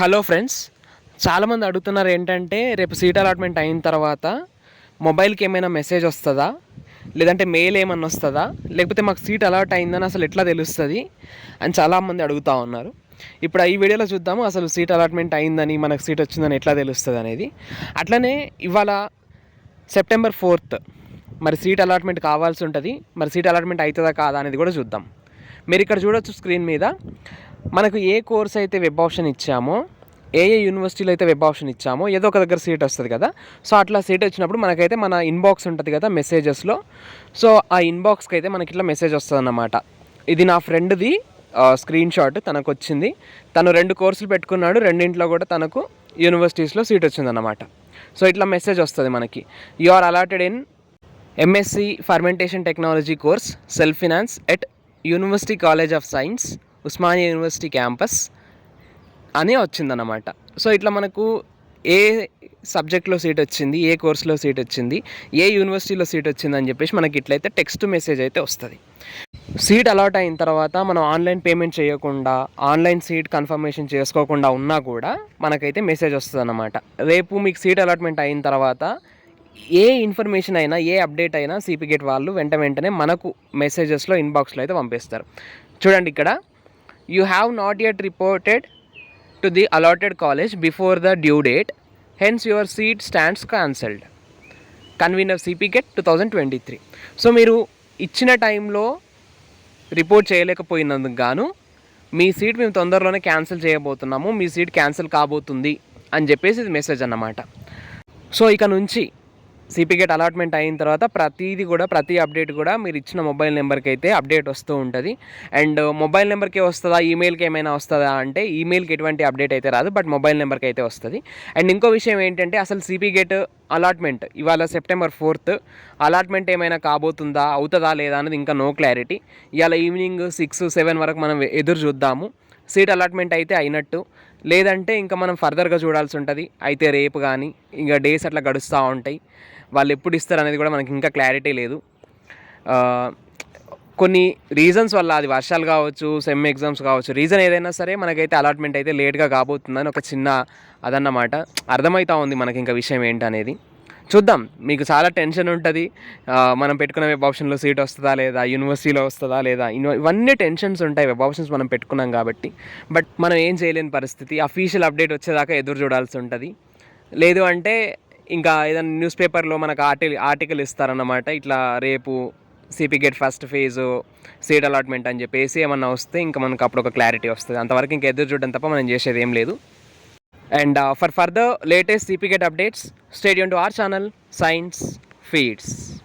Hello friends చాలామంది అడుగుతున్నారు ఏంటంటే రేపు సీట్ అలాట్మెంట్ అయిన తర్వాత మొబైల్కి ఏమైనా మెసేజ్ వస్తుందా? లేదంటే మెయిల్ ఏమన్నా వస్తుందా? లేకపోతే మాకు సీట్ అలాట్ అయిందని అసలు ఎట్లా తెలుస్తుంది? అని చాలామంది అడుగుతూ ఉన్నారు. ఇప్పుడు ఈ వీడియోలో చూద్దాము అసలు సీట్ అలాట్మెంట్ అయిందని మనకు సీట్ వచ్చిందని ఎట్లా తెలుస్తుంది అనేది. అట్లనే ఇవాళ సెప్టెంబర్ ఫోర్త్ మరి సీట్ అలాట్మెంట్ కావాల్సి ఉంటుంది. మరి సీట్ అలాట్మెంట్ అవుతుందా కాదా అనేది కూడా చూద్దాం. మీరు ఇక్కడ చూడొచ్చు స్క్రీన్ మీద. మనకు ఏ కోర్స్ అయితే వెబ్ ఆప్షన్ ఇచ్చామో ఏ ఏ యూనివర్సిటీలో అయితే వెబ్ ఆప్షన్ ఇచ్చామో ఏదో ఒక దగ్గర సీట్ వస్తుంది కదా. సో అట్లా సీట్ వచ్చినప్పుడు మనకైతే మన ఇన్బాక్స్ ఉంటుంది కదా మెసేజెస్లో. సో ఆ ఇన్బాక్స్కి అయితే మనకి ఇట్లా మెసేజ్ వస్తుంది అన్నమాట ఇది నా ఫ్రెండ్ది స్క్రీన్ షాట్ తనకు వచ్చింది తను రెండు కోర్సులు పెట్టుకున్నాడు రెండింట్లో కూడా తనకు యూనివర్సిటీస్లో సీట్ వచ్చిందన్నమాట. సో ఇట్లా మెసేజ్ వస్తుంది మనకి. You are allotted in MSc fermentation technology course self finance at university college of science Osmania university campus అని వచ్చిందన్నమాట. సో ఇట్లా మనకు ఏ సబ్జెక్ట్లో సీట్ వచ్చింది ఏ కోర్సులో సీట్ వచ్చింది ఏ యూనివర్సిటీలో సీట్ వచ్చింది అని చెప్పేసి మనకి ఇట్లయితే టెక్స్ట్ మెసేజ్ అయితే వస్తుంది. సీట్ అలాట్ అయిన తర్వాత మనం ఆన్లైన్ పేమెంట్ చేయకుండా ఆన్లైన్ సీట్ కన్ఫర్మేషన్ చేసుకోకుండా ఉన్నా కూడా మనకైతే మెసేజ్ వస్తుంది అన్నమాట రేపు మీకు సీట్ అలాట్మెంట్ అయిన తర్వాత ఏ ఇన్ఫర్మేషన్ అయినా ఏ అప్డేట్ అయినా సిపిగేట్ వాళ్ళు వెంట వెంటనే మనకు మెసేజెస్లో ఇన్బాక్స్లో అయితే పంపిస్తారు. చూడండి ఇక్కడ you have not yet reported to the allotted college before the due date hence your seat stands cancelled convener CPGET two thousand twenty three so మీరు ఇచ్చిన టైంలో రిపోర్ట్ చేయలేకపోయినందుకు గాను మీ సీట్ మేము తొందరలోనే క్యాన్సిల్ చేయబోతున్నాము. మీ సీట్ క్యాన్సిల్ కాబోతుంది అని చెప్పేసి ఇది మెసేజ్ అన్నమాట. సో ఇక నుంచి సిపిగేట్ అలాట్మెంట్ అయిన తర్వాత ప్రతిదీ కూడా ప్రతి అప్డేట్ కూడా మీరు ఇచ్చిన మొబైల్ నెంబర్కి అయితే అప్డేట్ వస్తూ ఉంటుంది. అండ్ మొబైల్ నెంబర్కి వస్తుందా ఈమెయిల్కి ఏమైనా వస్తుందా అంటే ఈమెయిల్కి ఎటువంటి అప్డేట్ అయితే రాదు బట్ మొబైల్ నెంబర్కి అయితే వస్తుంది. అండ్ ఇంకో విషయం ఏంటంటే అసలు సిపిగేట్ అలాట్మెంట్ ఇవాళ సెప్టెంబర్ ఫోర్త్ అలాట్మెంట్ ఏమైనా కాబోతుందా అవుతుందా లేదా అనేది ఇంకా నో క్లారిటీ. ఇవాళ ఈవినింగ్ సిక్స్ సెవెన్ వరకు మనం ఎదురు చూద్దాము. సీట్ అలాట్మెంట్ అయితే అయినట్టు. లేదంటే ఇంకా మనం ఫర్దర్గా చూడాల్సి ఉంటుంది. అయితే రేపు కానీ ఇంకా డేస్ అట్లా గడుస్తూ ఉంటాయి. వాళ్ళు ఎప్పుడు ఇస్తారు అనేది కూడా మనకి ఇంకా క్లారిటీ లేదు. కొన్ని రీజన్స్ వల్ల అది వర్షాలు కావచ్చు సెమ్ ఎగ్జామ్స్ కావచ్చు రీజన్ ఏదైనా సరే మనకైతే అలాట్మెంట్ అయితే లేట్గా కాబోతుందని ఒక చిన్న అదన్నమాట. అర్థమవుతా ఉంది మనకి ఇంకా విషయం ఏంటనేది. చూద్దాం. మీకు చాలా టెన్షన్ ఉంటుంది. మనం పెట్టుకున్న వెబ్ ఆప్షన్లో సీట్ వస్తుందా లేదా యూనివర్సిటీలో వస్తుందా లేదా ఇవన్నీ టెన్షన్స్ ఉంటాయి. వెబ్ ఆప్షన్స్ మనం పెట్టుకున్నాం కాబట్టి. బట్ మనం ఏం చేయలేని పరిస్థితి. అఫీషియల్ అప్డేట్ వచ్చేదాకా ఎదురు చూడాల్సి ఉంటుంది. లేదు అంటే ఇంకా ఏదైనా న్యూస్ పేపర్లో మనకు ఆర్టికల్ ఆర్టికల్ ఇస్తారన్నమాట. ఇట్లా రేపు CP GET first phase seat allotment అని చెప్పేసి ఏమన్నా వస్తే ఇంకా మనకు అప్పుడు ఒక క్లారిటీ వస్తుంది. అంతవరకు ఇంకా ఎదురు చూడడం తప్ప మనం చేసేది ఏం లేదు. And uh, for further latest CPK updates, stay tuned to our channel Science Feeds.